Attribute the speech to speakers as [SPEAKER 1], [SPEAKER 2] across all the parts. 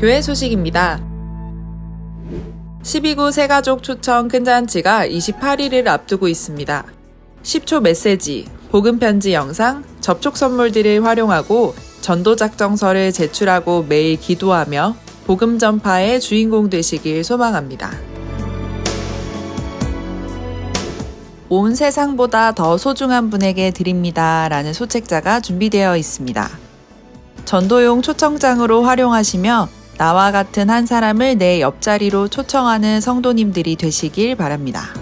[SPEAKER 1] 교회 소식입니다. 12구 새가족 초청 큰잔치가 28일을 앞두고 있습니다. 10초 메시지, 복음 편지 영상, 접촉 선물들을 활용하고 전도 작정서를 제출하고 매일 기도하며 복음 전파의 주인공 되시길 소망합니다. 온 세상보다 더 소중한 분에게 드립니다. 라는 소책자가 준비되어 있습니다. 전도용 초청장으로 활용하시며 나와 같은 한 사람을 내 옆자리로 초청하는 성도님들이 되시길 바랍니다.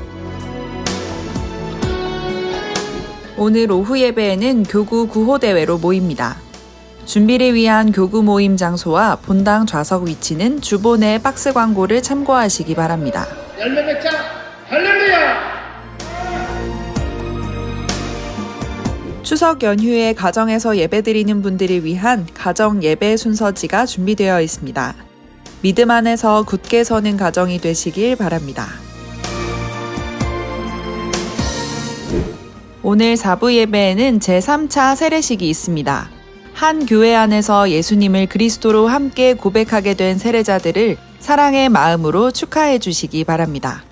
[SPEAKER 1] 오늘 오후 예배에는 교구 구호대회로 모입니다. 준비를 위한 교구 모임 장소와 본당 좌석 위치는 주본의 박스 광고를 참고하시기 바랍니다.
[SPEAKER 2] 열매 맺자 할렐루야
[SPEAKER 1] 추석 연휴에 가정에서 예배드리는 분들을 위한 가정 예배 순서지가 준비되어 있습니다. 믿음 안에서 굳게 서는 가정이 되시길 바랍니다. 오늘 4부 예배에는 제3차 세례식이 있습니다. 한 교회 안에서 예수님을 그리스도로 함께 고백하게 된 세례자들을 사랑의 마음으로 축하해 주시기 바랍니다.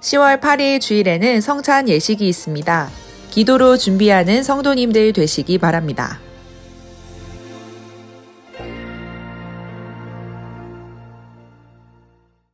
[SPEAKER 1] 10월 8일 주일에는 성찬 예식이 있습니다. 기도로 준비하는 성도님들 되시기 바랍니다.